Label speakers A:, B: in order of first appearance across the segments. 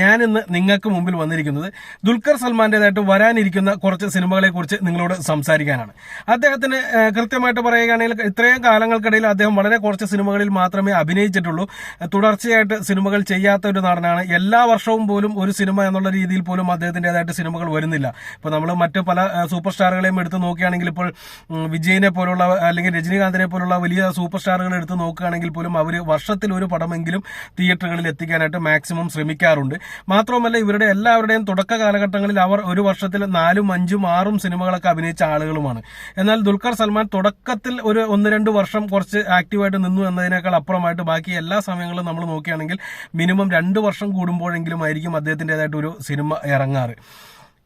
A: ഞാനിന്ന് നിങ്ങൾക്ക് മുമ്പിൽ വന്നിരിക്കുന്നത് ദുൽഖർ സൽമാന്റേതായിട്ട് വരാനിരിക്കുന്ന കുറച്ച് സിനിമകളെ കുറിച്ച് നിങ്ങളോട് സംസാരിക്കാനാണ്. അദ്ദേഹത്തിന് കൃത്യമായിട്ട് പറയുകയാണെങ്കിൽ ഇത്രയും കാലങ്ങൾക്കിടയിൽ അദ്ദേഹം വളരെ കുറച്ച് സിനിമകളിൽ മാത്രമേ അഭിനയിച്ചിട്ടുള്ളൂ. തുടർച്ചയായിട്ട് സിനിമകൾ ചെയ്യാത്ത ഒരു നടനാണ്. എല്ലാ വർഷവും പോലും ഒരു സിനിമ എന്നുള്ള രീതിയിൽ പോലും അദ്ദേഹത്തിന്റെതായിട്ട് സിനിമകൾ വരുന്നില്ല. ഇപ്പോൾ നമ്മൾ മറ്റ് പല സൂപ്പർ സ്റ്റാറുകളെയും എടുത്ത് നോക്കുകയാണെങ്കിൽ ഇപ്പോൾ വിജയിനെ പോലുള്ള അല്ലെങ്കിൽ രജനീകാന്തിനെ പോലുള്ള വലിയ സൂപ്പർ സ്റ്റാറുകൾ എടുത്ത് നോക്കുകയാണെങ്കിൽ പോലും അവർ വർഷത്തിൽ ഒരു പടമെങ്കിലും തിയേറ്ററുകളിൽ എത്തിക്കാനായിട്ട് മാക്സിമം ശ്രമിക്കാറുണ്ട്. മാത്രവുമല്ല ഇവരുടെ എല്ലാവരുടെയും തുടക്ക കാലഘട്ടങ്ങളിൽ അവർ ഒരു വർഷത്തിൽ നാലും അഞ്ചും ആറും സിനിമകളൊക്കെ അഭിനയിച്ച ആളുകളുമാണ്. എന്നാൽ ദുൽഖർ സൽമാൻ തുടക്കത്തിൽ ഒരു ഒന്ന് രണ്ട് വർഷം കുറച്ച് ആക്റ്റീവായിട്ട് നിന്നു എന്നതിനേക്കാൾ അപ്പുറമായിട്ട് ബാക്കി എല്ലാ സമയങ്ങളും നമ്മൾ നോക്കുകയാണെങ്കിൽ മിനിമം രണ്ട് വർഷം കൂടുമ്പോഴെങ്കിലും ആയിരിക്കും അദ്ദേഹത്തിന്റെതായിട്ട് ഒരു സിനിമ ഇറങ്ങാറ്.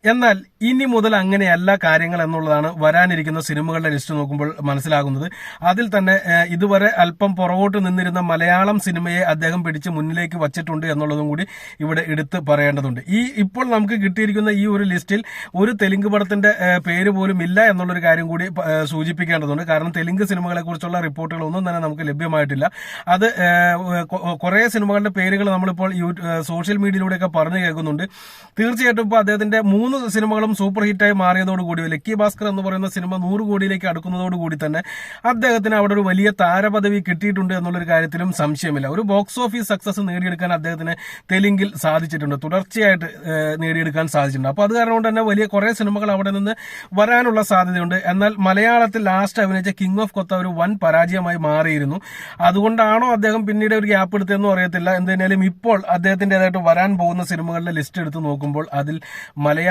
A: എന്നാൽ ഇനി മുതൽ അങ്ങനെയല്ല കാര്യങ്ങൾ എന്നുള്ളതാണ് വരാനിരിക്കുന്ന സിനിമകളുടെ ലിസ്റ്റ് നോക്കുമ്പോൾ മനസ്സിലാകുന്നത്. അതിൽ തന്നെ ഇതുവരെ അല്പം പുറകോട്ട് നിന്നിരുന്ന മലയാളം സിനിമയെ അദ്ദേഹം പിടിച്ച് മുന്നിലേക്ക് വച്ചിട്ടുണ്ട് എന്നുള്ളതും കൂടി ഇവിടെ എടുത്ത് പറയേണ്ടതുണ്ട്. ഈ ഇപ്പോൾ നമുക്ക് കിട്ടിയിരിക്കുന്ന ഈ ഒരു ലിസ്റ്റിൽ ഒരു തെലുങ്ക് പടത്തിന്റെ പേര് പോലും ഇല്ല എന്നുള്ളൊരു കാര്യം കൂടി സൂചിപ്പിക്കേണ്ടതുണ്ട്. കാരണം തെലുങ്ക് സിനിമകളെ കുറിച്ചുള്ള റിപ്പോർട്ടുകളൊന്നും തന്നെ നമുക്ക് ലഭ്യമായിട്ടില്ല. അത് കുറെ സിനിമകളുടെ പേരുകൾ നമ്മളിപ്പോൾ സോഷ്യൽ മീഡിയയിലൂടെയൊക്കെ പറഞ്ഞു കേൾക്കുന്നുണ്ട്. തീർച്ചയായിട്ടും ഇപ്പോൾ അദ്ദേഹത്തിന്റെ മൂന്ന് സിനിമകളും സൂപ്പർ ഹിറ്റായി മാറിയതോടുകൂടി ലക്കി ഭാസ്കർ എന്ന് പറയുന്ന സിനിമ നൂറ് കോടിയിലേക്ക് അടുക്കുന്നതോടുകൂടി തന്നെ അദ്ദേഹത്തിന് അവിടെ ഒരു വലിയ താരപദവി കിട്ടിയിട്ടുണ്ട് എന്നുള്ളൊരു കാര്യത്തിലും സംശയമില്ല. ഒരു ബോക്സ് ഓഫീസ് സക്സസ് നേടിയെടുക്കാൻ അദ്ദേഹത്തിന് തെലുങ്കിൽ സാധിച്ചിട്ടുണ്ട്. തുടർച്ചയായിട്ട് നേടിയെടുക്കാൻ സാധിച്ചിട്ടുണ്ട്. അപ്പോൾ അത് കാരണം കൊണ്ട് തന്നെ വലിയ കുറേ സിനിമകൾ അവിടെ നിന്ന് വരാനുള്ള സാധ്യതയുണ്ട്. എന്നാൽ മലയാളത്തിൽ ലാസ്റ്റ് അഭിനയിച്ച കിങ് ഓഫ് കൊത്ത ഒരു വൻ പരാജയമായി മാറിയിരുന്നു. അതുകൊണ്ടാണോ അദ്ദേഹം പിന്നീട് ഒരു ഗ്യാപ്പ് എടുത്തതെന്നും അറിയത്തില്ല. എന്തായാലും ഇപ്പോൾ അദ്ദേഹത്തിന്റെതായിട്ട് വരാൻ പോകുന്ന സിനിമകളുടെ ലിസ്റ്റ് എടുത്ത് നോക്കുമ്പോൾ അതിൽ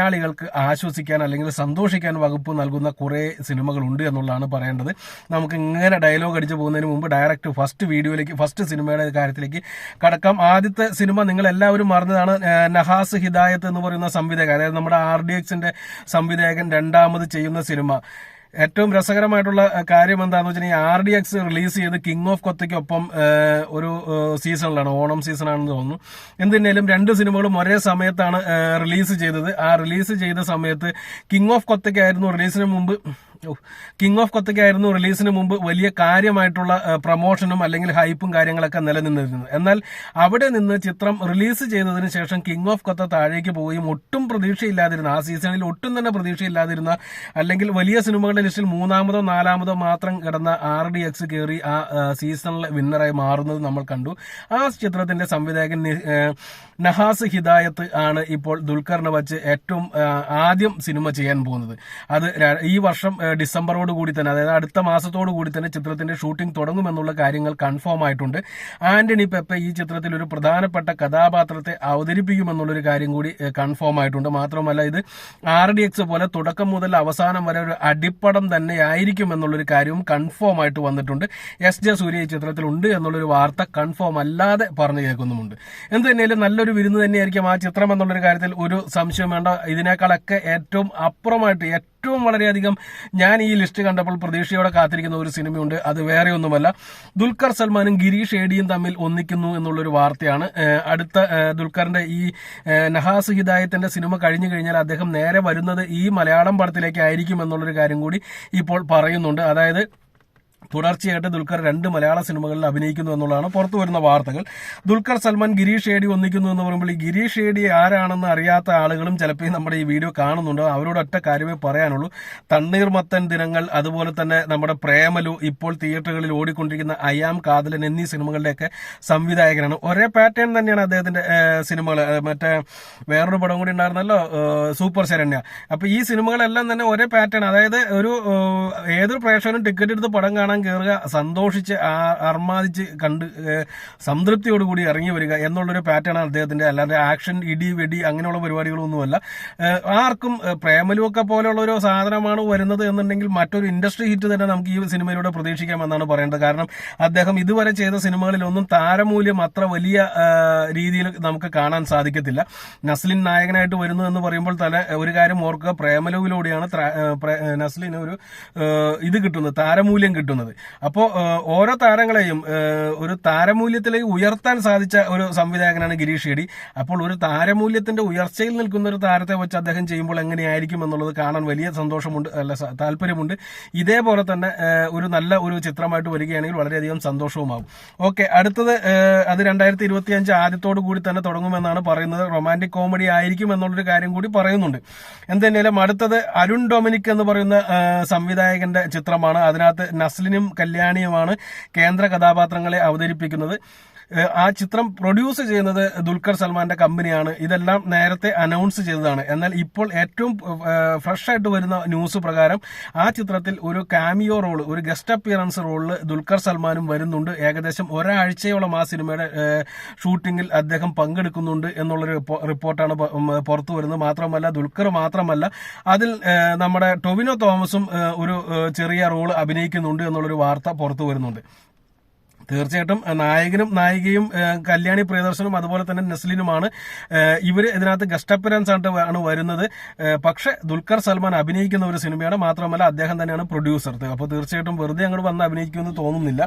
A: മലയാളികൾക്ക് ആശ്വസിക്കാൻ അല്ലെങ്കിൽ സന്തോഷിക്കാൻ വകുപ്പ് നൽകുന്ന കുറേ സിനിമകളുണ്ട് എന്നുള്ളതാണ് പറയേണ്ടത്. നമുക്ക് ഇങ്ങനെ ഡയലോഗ് അടിച്ചു പോകുന്നതിന് മുമ്പ് ഡയറക്റ്റ് ഫസ്റ്റ് വീഡിയോയിലേക്ക് ഫസ്റ്റ് സിനിമയുടെ കാര്യത്തിലേക്ക് കടക്കാം. ആദ്യത്തെ സിനിമ നിങ്ങൾ എല്ലാവരും മറന്നതാണ് നഹാസ് ഹിദായത്ത് എന്ന് പറയുന്ന സംവിധായകൻ അതായത് നമ്മുടെ ആർ ഡി എക്സിന്റെ സംവിധായകൻ രണ്ടാമത് ചെയ്യുന്ന സിനിമ. ഏറ്റവും രസകരമായിട്ടുള്ള കാര്യം എന്താണെന്ന് വെച്ചിട്ടുണ്ടെങ്കിൽ ആർ ഡി എക്സ് റിലീസ് ചെയ്ത് കിങ് ഓഫ് കൊത്തയ്ക്കൊപ്പം ഒരു സീസണിലാണ് ഓണം സീസണാണെന്ന് തോന്നുന്നു. എന്തിനേലും രണ്ട് സിനിമകളും ഒരേ സമയത്താണ് റിലീസ് ചെയ്തത്. ആ റിലീസ് ചെയ്ത സമയത്ത് കിങ് ഓഫ് കൊത്തയ്ക്കായിരുന്നു റിലീസിന് മുമ്പ് കിങ് ഓഫ് കൊത്തയ്ക്കായിരുന്നു റിലീസിന് മുമ്പ് വലിയ കാര്യമായിട്ടുള്ള പ്രൊമോഷനും അല്ലെങ്കിൽ ഹൈപ്പും കാര്യങ്ങളൊക്കെ നിലനിന്നിരുന്നത്. എന്നാൽ അവിടെ നിന്ന് ചിത്രം റിലീസ് ചെയ്തതിന് ശേഷം കിങ് ഓഫ് കൊത്ത താഴേക്ക് പോവുകയും ഒട്ടും പ്രതീക്ഷയില്ലാതിരുന്ന ആ സീസണിൽ ഒട്ടും തന്നെ പ്രതീക്ഷയില്ലാതിരുന്ന അല്ലെങ്കിൽ വലിയ സിനിമകളുടെ ലിസ്റ്റിൽ മൂന്നാമതോ നാലാമതോ മാത്രം കിടന്ന ആർ ഡി എക്സ് കയറി ആ സീസണിലെ വിന്നറായി മാറുന്നത് നമ്മൾ കണ്ടു. ആ ചിത്രത്തിന്റെ സംവിധായകൻ നഹാസ് ഹിദായത്ത് ആണ് ഇപ്പോൾ ദുൽഖറിനെ വച്ച് ഏറ്റവും ആദ്യം സിനിമ ചെയ്യാൻ പോകുന്നത്. അത് ഈ വർഷം ഡിസംബറോട് കൂടി തന്നെ അതായത് അടുത്ത മാസത്തോടു കൂടി തന്നെ ചിത്രത്തിന്റെ ഷൂട്ടിംഗ് തുടങ്ങുമെന്നുള്ള കാര്യങ്ങൾ കൺഫേം ആയിട്ടുണ്ട്. ആന്റണി പെപ്പ ഈ ചിത്രത്തിൽ ഒരു പ്രധാനപ്പെട്ട കഥാപാത്രത്തെ അവതരിപ്പിക്കുമെന്നുള്ളൊരു കാര്യം കൂടി കൺഫേം ആയിട്ടുണ്ട്. മാത്രമല്ല ഇത് ആർ ഡി എക്സ് പോലെ തുടക്കം മുതൽ അവസാനം വരെ ഒരു അടിപ്പടം തന്നെ ആയിരിക്കും എന്നുള്ളൊരു കാര്യവും കൺഫേം ആയിട്ട് വന്നിട്ടുണ്ട്. എസ് ജെ സൂര്യ ഈ ചിത്രത്തിലുണ്ട് എന്നുള്ളൊരു വാർത്ത കൺഫേം അല്ലാതെ പറഞ്ഞു കേൾക്കുന്നുമുണ്ട്. എന്ത് തന്നെയാലും നല്ലൊരു വിരുന്ന് തന്നെയായിരിക്കും ആ ചിത്രം എന്നുള്ളൊരു കാര്യത്തിൽ ഒരു സംശയം വേണ്ട. ഇതിനേക്കാളൊക്കെ ഏറ്റവും അപ്പുറമായിട്ട് ഏറ്റവും വളരെയധികം ഞാൻ ഈ ലിസ്റ്റ് കണ്ടപ്പോൾ പ്രതീക്ഷയോടെ കാത്തിരിക്കുന്ന ഒരു സിനിമയുണ്ട്. അത് വേറെ ഒന്നുമല്ല. ദുൽഖർ സൽമാനും ഗിരീഷ് ഏടിയും തമ്മിൽ ഒന്നിക്കുന്നു എന്നുള്ളൊരു വാർത്തയാണ്. അടുത്ത ദുൽഖറിന്റെ ഈ നഹാസ് ഹിദായത്തിന്റെ സിനിമ കഴിഞ്ഞു കഴിഞ്ഞാൽ അദ്ദേഹം നേരെ വരുന്നത് ഈ മലയാളം പടത്തിലേക്ക് ആയിരിക്കും എന്നുള്ളൊരു കാര്യം കൂടി ഇപ്പോൾ പറയുന്നുണ്ട്. അതായത് തുടർച്ചയായിട്ട് ദുൽഖർ രണ്ട് മലയാള സിനിമകളിൽ അഭിനയിക്കുന്നു എന്നുള്ളതാണ് പുറത്തു വരുന്ന വാർത്തകൾ. ദുൽഖർ സൽമാൻ ഗിരീഷ് ഏടി ഒന്നിക്കുന്നു എന്ന് പറയുമ്പോൾ ഈ ഗിരീഷ് ഏടി ആരാണെന്ന് അറിയാത്ത ആളുകളും ചിലപ്പോൾ നമ്മുടെ ഈ വീഡിയോ കാണുന്നുണ്ട്. അവരോട് ഒറ്റ കാര്യമേ പറയാനുള്ളൂ. തണ്ണീർമത്തൻ ദിനങ്ങൾ അതുപോലെ തന്നെ നമ്മുടെ പ്രേമലു ഇപ്പോൾ തിയേറ്ററുകളിൽ ഓടിക്കൊണ്ടിരിക്കുന്ന അയാം കാതലൻ എന്നീ സിനിമകളുടെയൊക്കെ സംവിധായകനാണ്. ഒരേ പാറ്റേൺ തന്നെയാണ് അദ്ദേഹത്തിന്റെ സിനിമകൾ മറ്റേ വേറൊരു പടം കൂടി ഉണ്ടായിരുന്നല്ലോ സൂപ്പർ ശരണ്യ. അപ്പൊ ഈ സിനിമകളെല്ലാം തന്നെ ഒരേ പാറ്റേൺ. അതായത് ഒരു ഏതൊരു പ്രേക്ഷകനും ടിക്കറ്റ് എടുത്ത് പടം കാണാൻ കയറുക സന്തോഷിച്ച് അർമാദിച്ച് കണ്ട് സംതൃപ്തിയോടുകൂടി ഇറങ്ങി വരിക എന്നുള്ളൊരു പാറ്റേണാണ് അദ്ദേഹത്തിന്റെ അല്ലാതെ ആക്ഷൻ ഇടി വെടി അങ്ങനെയുള്ള പരിപാടികളൊന്നുമല്ല. ആർക്കും പ്രേമലുവൊക്കെ പോലെയുള്ള ഒരു സാധനമാണ് വരുന്നത് എന്നുണ്ടെങ്കിൽ മറ്റൊരു ഇൻഡസ്ട്രി ഹിറ്റ് തന്നെ നമുക്ക് ഈ സിനിമയിലൂടെ പ്രതീക്ഷിക്കാമെന്നാണ് പറയേണ്ടത്. കാരണം അദ്ദേഹം ഇതുവരെ ചെയ്ത സിനിമകളിലൊന്നും താരമൂല്യം അത്ര വലിയ രീതിയിൽ നമുക്ക് കാണാൻ സാധിക്കത്തില്ല. നസ്ലിൻ നായകനായിട്ട് വരുന്നു എന്ന് പറയുമ്പോൾ തന്നെ ഒരു കാര്യം ഓർക്കുക പ്രേമലുവിലൂടെയാണ് നസ്ലിന് ഒരു ഇത് കിട്ടുന്നത് താരമൂല്യം കിട്ടുന്നത്. വരുന്നത് അപ്പോൾ ഓരോ താരങ്ങളെയും ഒരു താരമൂല്യത്തിലേക്ക് ഉയർത്താൻ സാധിച്ച ഒരു സംവിധായകനാണ് ഗിരീഷ് ഷെഡി അപ്പോൾ ഒരു താരമൂല്യത്തിന്റെ ഉയർച്ചയിൽ നിൽക്കുന്ന ഒരു താരത്തെ വെച്ച് അദ്ദേഹം ചെയ്യുമ്പോൾ എങ്ങനെയായിരിക്കും എന്നുള്ളത് കാണാൻ വലിയ സന്തോഷമുണ്ട് അല്ല താല്പര്യമുണ്ട്. ഇതേപോലെ തന്നെ ഒരു നല്ല ഒരു ചിത്രമായിട്ട് വരികയാണെങ്കിൽ വളരെയധികം സന്തോഷവുമാകും. ഓക്കെ അടുത്തത് അത് രണ്ടായിരത്തി ഇരുപത്തി അഞ്ച് ആദ്യത്തോടു കൂടി തന്നെ തുടങ്ങുമെന്നാണ് പറയുന്നത്. റൊമാന്റിക് കോമഡി ആയിരിക്കും എന്നുള്ളൊരു കാര്യം കൂടി പറയുന്നുണ്ട്. എന്തെന്നാലും അടുത്തത് അരുൺ ഡൊമിനിക് എന്ന് പറയുന്ന സംവിധായകന്റെ ചിത്രമാണ്. അതിനകത്ത് നസ്ലിനും കല്യാണിയുമാണ് കേന്ദ്ര കഥാപാത്രങ്ങളെ അവതരിപ്പിക്കുന്നത്. ആ ചിത്രം പ്രൊഡ്യൂസ് ചെയ്യുന്നത് ദുൽഖർ സൽമാന്റെ കമ്പനിയാണ്. ഇതെല്ലാം നേരത്തെ അനൗൺസ് ചെയ്തതാണ്. എന്നാൽ ഇപ്പോൾ ഏറ്റവും ഫ്രഷ് ആയിട്ട് വരുന്ന ന്യൂസ് പ്രകാരം ആ ചിത്രത്തിൽ ഒരു കാമിയോ റോൾ ഒരു ഗസ്റ്റ് അപ്പിയറൻസ് റോളിൽ ദുൽഖർ സൽമാനും വരുന്നുണ്ട്. ഏകദേശം ഒരാഴ്ചയോളം ആ സിനിമയുടെ ഷൂട്ടിങ്ങിൽ അദ്ദേഹം പങ്കെടുക്കുന്നുണ്ട് എന്നുള്ളൊരു റിപ്പോ- റിപ്പോർട്ടാണ് പുറത്തു വരുന്നത്. മാത്രമല്ല ദുൽഖർ മാത്രമല്ല അതിൽ നമ്മുടെ ടൊവിനോ തോമസും ഒരു ചെറിയ റോൾ അഭിനയിക്കുന്നുണ്ട് എന്നുള്ളൊരു വാർത്ത പുറത്തു വരുന്നുണ്ട്. തീർച്ചയായിട്ടും നായകനും നായികയും കല്യാണി പ്രിയദർശനും അതുപോലെ തന്നെ നസ്ലിനുമാണ്. ഇവർ ഇതിനകത്ത് ഗസ്റ്റ് അപ്പിയറൻസ് ആയിട്ട് ആണ് വരുന്നത്. പക്ഷെ ദുൽഖർ സൽമാൻ അഭിനയിക്കുന്ന ഒരു സിനിമയാണ്. മാത്രമല്ല അദ്ദേഹം തന്നെയാണ് പ്രൊഡ്യൂസർ അപ്പോൾ തീർച്ചയായിട്ടും വെറുതെ അങ്ങോട്ട് വന്ന് അഭിനയിക്കുമെന്ന് തോന്നുന്നില്ല.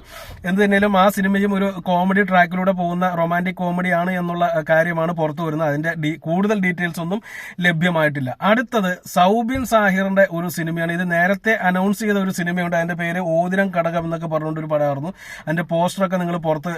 A: എന്ത് തന്നെയാലും ആ സിനിമയും ഒരു കോമഡി ട്രാക്കിലൂടെ പോകുന്ന റൊമാന്റിക് കോമഡിയാണ് എന്നുള്ള കാര്യമാണ് പുറത്തു വരുന്നത്. അതിന്റെ കൂടുതൽ ഡീറ്റെയിൽസ് ഒന്നും ലഭ്യമായിട്ടില്ല. അടുത്തത് സൗബിൻ സാഹിറിന്റെ ഒരു സിനിമയാണ്. ഇത് നേരത്തെ അനൗൺസ് ചെയ്ത ഒരു സിനിമയുണ്ട്. അതിന്റെ പേര് ഓതിരം കടകം എന്നൊക്കെ പറഞ്ഞുകൊണ്ട് ഒരു പടമായിരുന്നു. അതിന്റെ പോസ്റ്ററൊക്കെ നിങ്ങൾ പുറത്ത്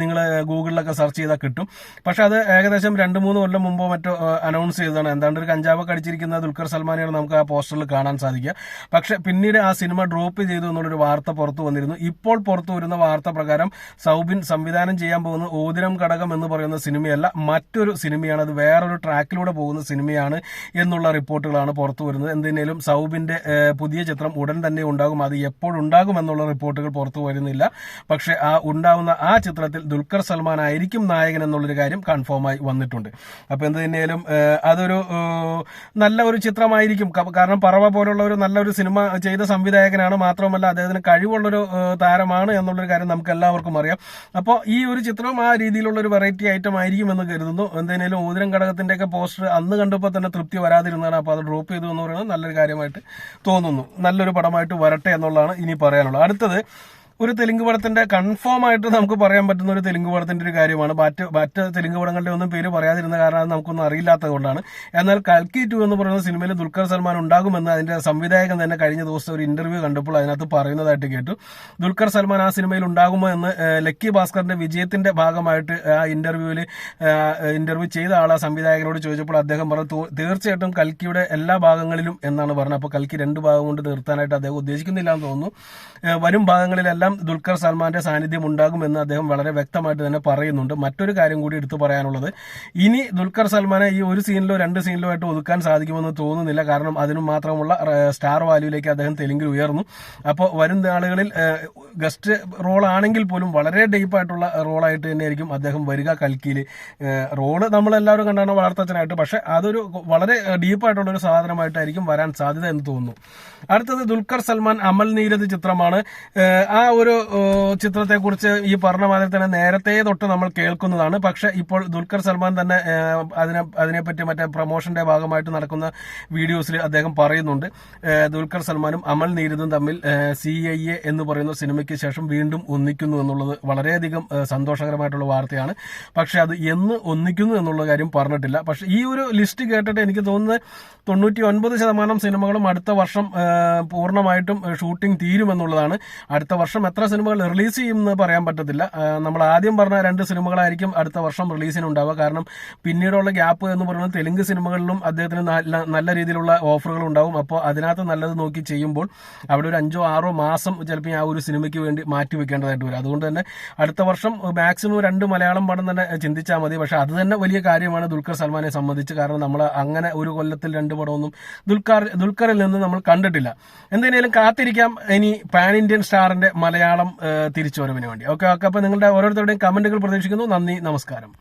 A: നിങ്ങൾ ഗൂഗിളിലൊക്കെ സെർച്ച് ചെയ്താൽ കിട്ടും. പക്ഷെ അത് ഏകദേശം രണ്ട് മൂന്ന് കൊല്ലം മുമ്പോ മറ്റോ അനൗൺസ് ചെയ്തതാണ്. എന്താണ്ട് ഒരു കഞ്ചാവൊക്കെ അടിച്ചിരിക്കുന്ന ദുൽഖർ സൽമാനെയാണ് നമുക്ക് ആ പോസ്റ്ററിൽ കാണാൻ സാധിക്കുക. പക്ഷെ പിന്നീട് ആ സിനിമ ഡ്രോപ്പ് ചെയ്തു എന്നുള്ളൊരു വാർത്ത പുറത്തു വന്നിരുന്നു. ഇപ്പോൾ പുറത്തു വരുന്ന വാർത്ത പ്രകാരം സൗബിൻ സംവിധാനം ചെയ്യാൻ പോകുന്ന ഓതിരം ഘടകം എന്ന് പറയുന്ന സിനിമയല്ല മറ്റൊരു സിനിമയാണ്. അത് വേറൊരു ട്രാക്കിലൂടെ പോകുന്ന സിനിമയാണ് എന്നുള്ള റിപ്പോർട്ടുകളാണ് പുറത്തു വരുന്നത്. എന്തിനേലും സൗബിന്റെ പുതിയ ചിത്രം ഉടൻ തന്നെ ഉണ്ടാകും. അത് എപ്പോഴുണ്ടാകും എന്നുള്ള റിപ്പോർട്ടുകൾ പുറത്തു വരുന്നില്ല. പക്ഷെ ആ ഉണ്ടാവുന്ന ആ ചിത്രത്തിൽ ദുൽഖർ സൽമാൻ ആയിരിക്കും നായകൻ എന്നുള്ളൊരു കാര്യം കൺഫേം ആയി വന്നിട്ടുണ്ട്. അപ്പൊ എന്ത് തന്നെയാലും അതൊരു നല്ല ഒരു ചിത്രമായിരിക്കും. കാരണം പറവ പോലുള്ള ഒരു നല്ലൊരു സിനിമ ചെയ്ത സംവിധായകനാണ് മാത്രമല്ല അദ്ദേഹത്തിന് കഴിവുള്ളൊരു താരമാണ് എന്നുള്ളൊരു കാര്യം നമുക്ക് എല്ലാവർക്കും അറിയാം. അപ്പോൾ ഈ ഒരു ചിത്രം ആ രീതിയിലുള്ള ഒരു വെറൈറ്റി ഐറ്റം ആയിരിക്കും എന്ന് കരുതുന്നു. എന്തെങ്കിലും ഊതിരം ഘടകത്തിന്റെ ഒക്കെ പോസ്റ്റർ അന്ന് കണ്ടപ്പോൾ തന്നെ തൃപ്തി വരാതിരുന്നതാണ്. അപ്പോൾ അത് ഡ്രോപ്പ് ചെയ്തു എന്ന് പറയുന്നത് നല്ലൊരു കാര്യമായിട്ട് തോന്നുന്നു. നല്ലൊരു പടമായിട്ട് വരട്ടെ എന്നുള്ളതാണ് ഇനി പറയാനുള്ളത്. അടുത്തത് ഒരു തെലുങ്ക് പടത്തിന്റെ കൺഫേം ആയിട്ട് നമുക്ക് പറയാൻ പറ്റുന്ന ഒരു തെലുങ്ക് പടത്തിന്റെ ഒരു കാര്യമാണ്. മറ്റ് മറ്റ് തെലുങ്ക് പടങ്ങളുടെ ഒന്നും പേര് പറയാതിരുന്ന കാരണം അത് നമുക്കൊന്നും അറിയില്ലാത്തത് കൊണ്ടാണ്. എന്നാൽ കൽക്കി ടു എന്ന് പറയുന്ന സിനിമയിൽ ദുൽഖർ സൽമാൻ ഉണ്ടാകുമെന്ന് അതിന്റെ സംവിധായകൻ തന്നെ കഴിഞ്ഞ ദിവസം ഒരു ഇന്റർവ്യൂ കണ്ടപ്പോൾ അതിനകത്ത് പറയുന്നതായിട്ട് കേട്ടു. ദുൽഖർ സൽമാൻ ആ സിനിമയിൽ ഉണ്ടാകുമോ എന്ന് ലക്കി ഭാസ്കറിന്റെ വിജയത്തിന്റെ ഭാഗമായിട്ട് ആ ഇന്റർവ്യൂവിൽ ഇന്റർവ്യൂ ചെയ്ത ആൾ ആ സംവിധായകനോട് ചോദിച്ചപ്പോൾ അദ്ദേഹം പറഞ്ഞു തീർച്ചയായിട്ടും കൽക്കിയുടെ എല്ലാ ഭാഗങ്ങളിലും എന്നാണ് പറഞ്ഞത്. അപ്പോൾ കൽക്കി രണ്ട് ഭാഗം കൊണ്ട് നിർത്താനായിട്ട് അദ്ദേഹം ഉദ്ദേശിക്കുന്നില്ല എന്ന് തോന്നുന്നു. വരും ഭാഗങ്ങളിലെല്ലാം ദുൽഖർ സൽമാന്റെ സാന്നിധ്യം ഉണ്ടാകുമെന്ന് അദ്ദേഹം വളരെ വ്യക്തമായിട്ട് തന്നെ പറയുന്നുണ്ട്. മറ്റൊരു കാര്യം കൂടി എടുത്തു പറയാനുള്ളത് ഇനി ദുൽഖർ സൽമാനെ ഈ ഒരു സീനിലോ രണ്ട് സീനിലോ ആയിട്ട് ഒതുക്കാൻ സാധിക്കുമെന്ന് തോന്നുന്നില്ല. കാരണം അതിനും മാത്രമുള്ള സ്റ്റാർ വാല്യൂയിലേക്ക് അദ്ദേഹം തെലുങ്കിൽ ഉയർന്നു. അപ്പോൾ വരും നാളുകളിൽ ഗസ്റ്റ് റോൾ ആണെങ്കിൽ പോലും വളരെ ഡീപ്പായിട്ടുള്ള റോളായിട്ട് തന്നെയായിരിക്കും അദ്ദേഹം വരിക കൽക്കിയിൽ റോൾ നമ്മളെല്ലാവരും കണ്ടാണ് വളർത്തച്ഛനായിട്ട്. പക്ഷെ അതൊരു വളരെ ഡീപ്പായിട്ടുള്ള ഒരു സാധനമായിട്ടായിരിക്കും വരാൻ സാധ്യത എന്ന് തോന്നുന്നു. അടുത്തത് ദുൽഖർ സൽമാൻ അമൽ നീരദ് ചിത്രമാണ്. ആ ഒരു ചിത്രത്തെ കുറിച്ച് ഈ പറഞ്ഞ മാതിരി തന്നെ നേരത്തെ തൊട്ട് നമ്മൾ കേൾക്കുന്നതാണ്. പക്ഷെ ഇപ്പോൾ ദുൽഖർ സൽമാൻ തന്നെ അതിനെ അതിനെപ്പറ്റി മറ്റേ പ്രൊമോഷന്റെ ഭാഗമായിട്ട് നടക്കുന്ന വീഡിയോസിൽ അദ്ദേഹം പറയുന്നുണ്ട്. ദുൽഖർ സൽമാനും അമൽ നീരദും തമ്മിൽ സി ഐ എ എന്ന് പറയുന്ന സിനിമയ്ക്ക് ശേഷം വീണ്ടും ഒന്നിക്കുന്നു എന്നുള്ളത് വളരെയധികം സന്തോഷകരമായിട്ടുള്ള വാർത്തയാണ്. പക്ഷെ അത് എന്ന് ഒന്നിക്കുന്നു എന്നുള്ള കാര്യം പറഞ്ഞിട്ടില്ല. പക്ഷെ ഈ ഒരു ലിസ്റ്റ് കേട്ടിട്ട് എനിക്ക് തോന്നുന്നത് തൊണ്ണൂറ്റി ഒൻപത് ശതമാനം സിനിമകളും അടുത്ത വർഷം പൂർണമായിട്ടും ഷൂട്ടിംഗ് തീരുമെന്നുള്ളതാണ്. അടുത്ത വർഷം എത്ര സിനിമകൾ റിലീസ് ചെയ്യുമെന്ന് പറയാൻ പറ്റത്തില്ല. നമ്മൾ ആദ്യം പറഞ്ഞ രണ്ട് സിനിമകളായിരിക്കും അടുത്ത വർഷം റിലീസിന് ഉണ്ടാവുക കാരണം പിന്നീടുള്ള ഗ്യാപ്പ് എന്ന് പറയുന്നത് തെലുങ്ക് സിനിമകളിലും അദ്ദേഹത്തിന് നല്ല രീതിയിലുള്ള ഓഫറുകൾ ഉണ്ടാവും. അപ്പോൾ അതിനകത്ത് നല്ലത് നോക്കി ചെയ്യുമ്പോൾ അവിടെ ഒരു അഞ്ചോ ആറോ മാസം ചിലപ്പോൾ ആ ഒരു സിനിമയ്ക്ക് വേണ്ടി മാറ്റി വെക്കേണ്ടതായിട്ട് വരും. അതുകൊണ്ട് തന്നെ അടുത്ത വർഷം മാക്സിമം രണ്ട് മലയാളം പടം തന്നെ ചിന്തിച്ചാൽ മതി. പക്ഷെ അത് തന്നെ വലിയ കാര്യമാണ് ദുൽഖർ സൽമാനെ സംബന്ധിച്ച്. കാരണം നമ്മൾ അങ്ങനെ ഒരു കൊല്ലത്തിൽ രണ്ട് പടമൊന്നും ദുൽഖർ ദുൽഖറിൽ നിന്ന് നമ്മൾ കണ്ടിട്ടില്ല. എന്തിനേലും കാത്തിരിക്കാം. ഇനി പാൻ ഇന്ത്യൻ സ്റ്റാറിന്റെ മലയാളം തിരിച്ചുവരവിന് വേണ്ടി. ഓക്കെ ഓക്കെ അപ്പോൾ നിങ്ങളുടെ ഓരോരുത്തരുടെയും കമന്റുകൾ പ്രതീക്ഷിക്കുന്നു. നന്ദി നമസ്കാരം.